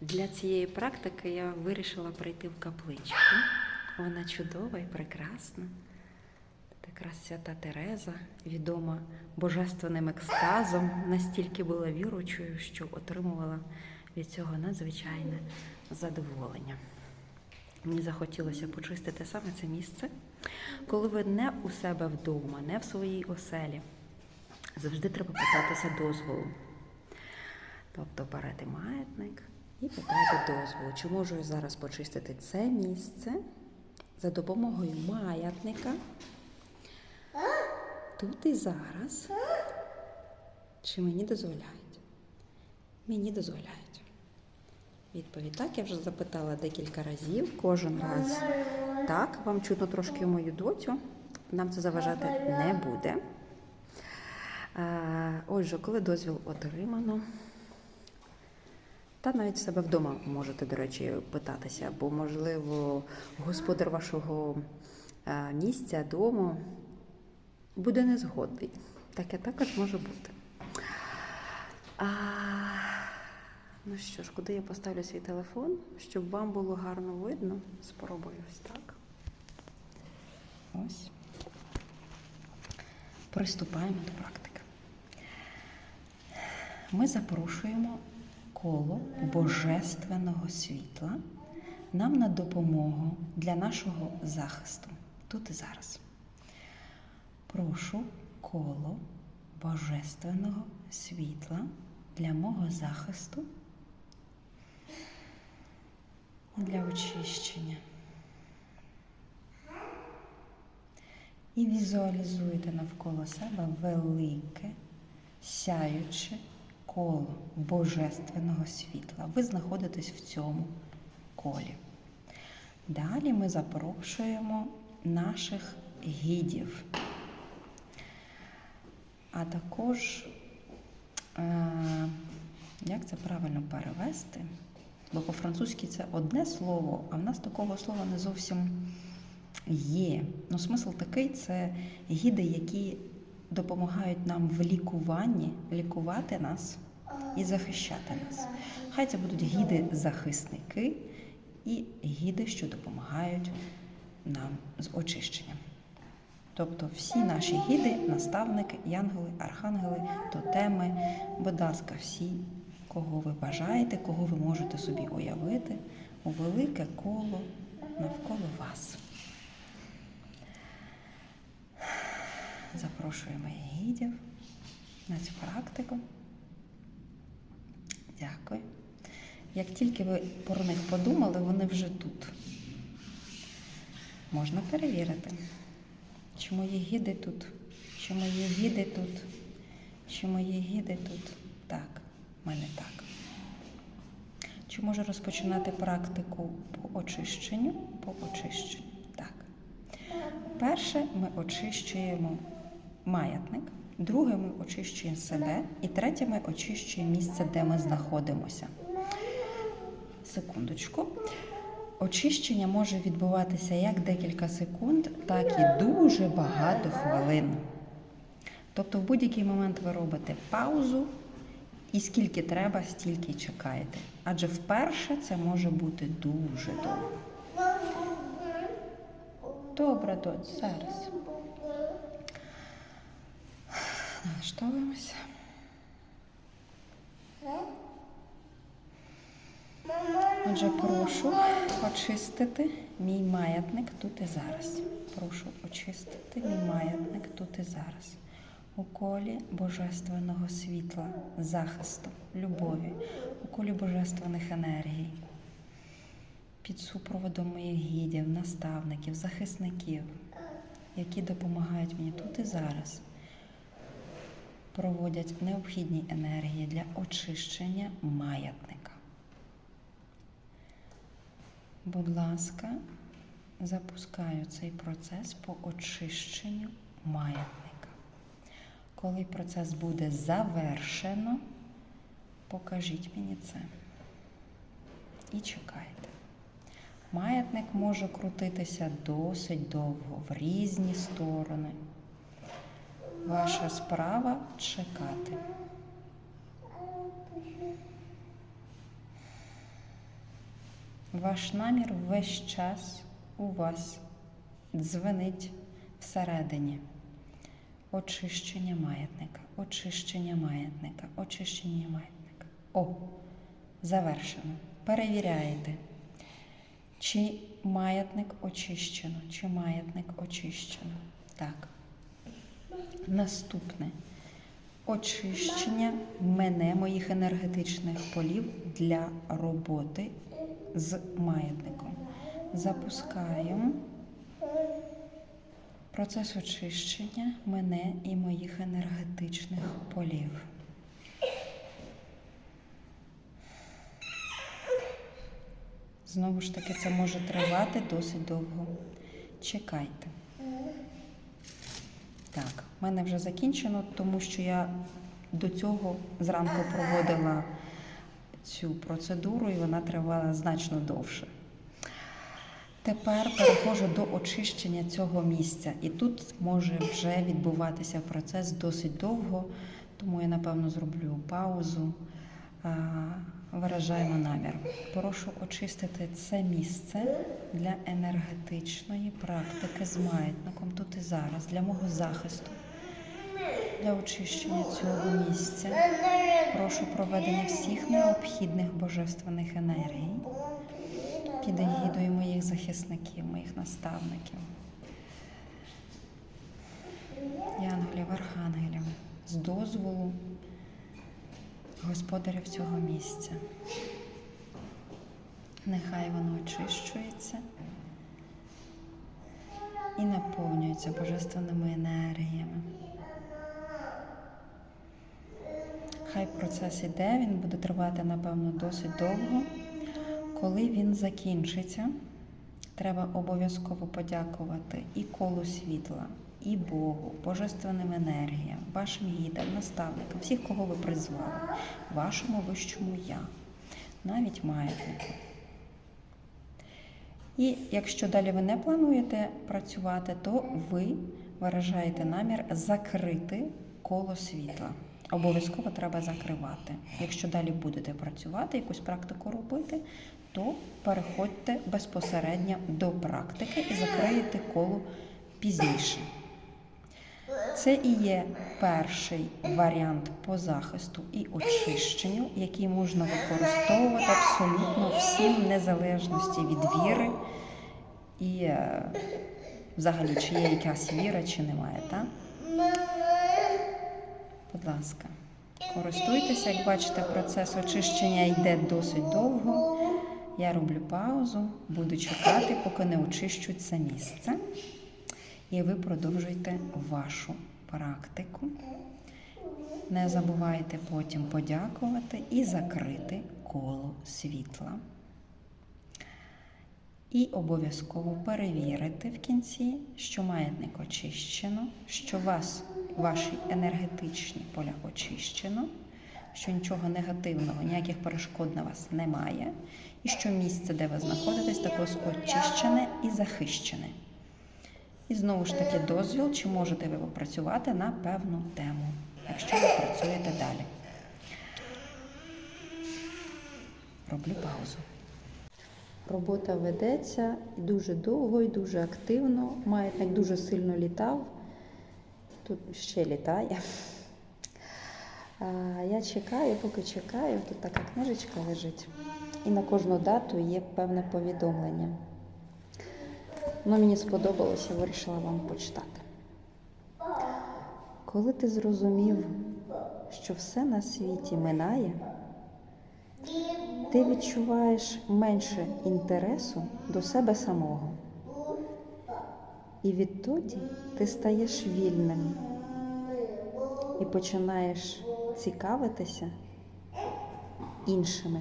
Для цієї практики я вирішила прийти в капличку. Вона чудова і прекрасна. Тут якраз свята Тереза, відома божественним екстазом, настільки була віручою, що отримувала від цього надзвичайне задоволення. Мені захотілося почистити саме це місце, коли ви не у себе вдома, не в своїй оселі. Завжди треба питатися дозволу. Тобто берете маятник і питаєте дозволу, чи можу я зараз почистити це місце за допомогою маятника. Тут і зараз. Чи мені дозволяють? Мені дозволяють. Відповідь так, я вже запитала декілька разів, кожен раз. Так, вам чутно трошки мою доцю. Нам це заважати не буде. Отже, коли дозвіл отримано, та навіть себе вдома можете, до речі, питатися, бо, можливо, господар вашого е, місця, дому буде незгодний. Таке також може бути. А, ну що ж, куди я поставлю свій телефон, щоб вам було гарно видно? Спробую ось так. Ось. Приступаємо до практики. Ми запрошуємо коло Божественного світла нам на допомогу для нашого захисту тут і зараз. Прошу коло Божественного світла для мого захисту і для очищення. І візуалізуйте навколо себе велике, сяюче коло Божественного світла. Ви знаходитесь в цьому колі. Далі ми запрошуємо наших гідів, а також, е, як це правильно перевести? Бо по-французьки це одне слово, а в нас такого слова не зовсім є. Ну, смисл такий це гіди, які допомагають нам в лікуванні, лікувати нас і захищати нас. Хай це будуть гіди-захисники і гіди, що допомагають нам з очищенням. Тобто всі наші гіди, наставники, янголи, архангели, тотеми, будь ласка, всі, кого ви бажаєте, кого ви можете собі уявити, у велике коло навколо вас. Запрошуємо гідів на цю практику. Дякую. Як тільки ви про них подумали, вони вже тут. Можна перевірити, чи мої гіди тут, чи мої гіди тут, чи мої гіди тут. Так, в мене так. Чи можу розпочинати практику по очищенню? По очищенню. Так. Перше ми очищуємо маятник, друге ми очищуємо себе, і третє ми очищуємо місце, де ми знаходимося. Секундочку. Очищення може відбуватися як декілька секунд, так і дуже багато хвилин. Тобто в будь-який момент ви робите паузу, і скільки треба, стільки чекаєте. Адже вперше це може бути дуже довго. Добре, доць, зараз. Налаштовуємося. Отже, прошу очистити мій маятник тут і зараз. Прошу очистити мій маятник тут і зараз. У колі божественного світла, захисту, любові, у колі божественних енергій, під супроводом моїх гідів, наставників, захисників, які допомагають мені тут і зараз проводять необхідні енергії для очищення маятника. Будь ласка, запускаю цей процес по очищенню маятника. Коли процес буде завершено, покажіть мені це. І чекайте. Маятник може крутитися досить довго в різні сторони. Ваша справа чекати. Ваш намір весь час у вас дзвенить всередині. Очищення маятника, очищення маятника, очищення маятника. О, завершено. Перевіряєте, чи маятник очищено, чи маятник очищено. Так. Наступне очищення мене, моїх енергетичних полів для роботи з маятником. Запускаємо процес очищення мене і моїх енергетичних полів. Знову ж таки, це може тривати досить довго. Чекайте. Так, в мене вже закінчено, тому що я до цього зранку проводила цю процедуру і вона тривала значно довше. Тепер переходжу до очищення цього місця. І тут може вже відбуватися процес досить довго, тому я, напевно, зроблю паузу. А, Виражаємо намір. Прошу очистити це місце для енергетичної практики з маятником тут і зараз, для мого захисту, для очищення цього місця. Прошу проведення всіх необхідних божественних енергій під егідою моїх захисників, моїх наставників, янголів, архангелів, з дозволу господарів цього місця. Нехай воно очищується і наповнюється божественними енергіями. Хай процес іде, він буде тривати, напевно, досить довго. Коли він закінчиться, треба обов'язково подякувати і колу світла, і Богу, божественним енергіям, вашим гідам, наставникам, всіх, кого ви призвали, вашому вищому я, навіть маятнику. І якщо далі ви не плануєте працювати, то ви виражаєте намір закрити коло світла. Обов'язково треба закривати. Якщо далі будете працювати, якусь практику робити, то переходьте безпосередньо до практики і закриєте коло пізніше. Це і є перший варіант по захисту і очищенню, який можна використовувати абсолютно всім незалежності від віри і е, взагалі, чи є якась віра, чи немає. Так? Будь ласка, користуйтеся, як бачите, процес очищення йде досить довго. Я роблю паузу, буду чекати, поки не очищу це місце. І ви продовжуйте вашу практику. Не забувайте потім подякувати і закрити коло світла. І обов'язково перевірити в кінці, що маятник очищено, що вас, ваші енергетичні поля очищено, що нічого негативного, ніяких перешкод на вас немає, і що місце, де ви знаходитесь, також очищене і захищене. І знову ж таки дозвіл, чи можете ви попрацювати на певну тему, якщо ви працюєте далі. Роблю паузу. Робота ведеться і дуже довго і дуже активно. Маятник дуже сильно літав. Тут ще літає. Я чекаю, поки чекаю, тут така книжечка лежить. І на кожну дату є певне повідомлення. Воно мені сподобалося, вирішила вам почитати. Коли ти зрозумів, що все на світі минає, ти відчуваєш менше інтересу до себе самого. І відтоді ти стаєш вільним і починаєш цікавитися іншими.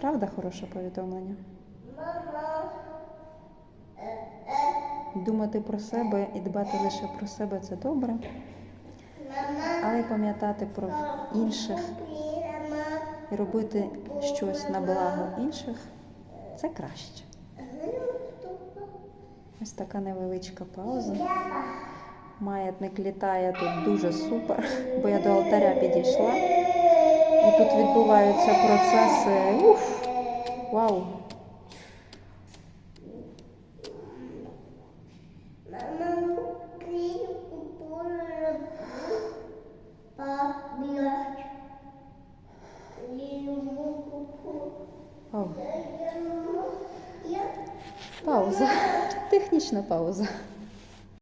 Правда, хороше повідомлення? Думати про себе і дбати лише про себе це добре, але пам'ятати про інших і робити щось на благо інших це краще. Ось така невеличка пауза. Маятник літає тут дуже супер, бо я до алтаря підійшла І тут відбуваються процеси. Уф! Вау! Пауза. Технічна пауза.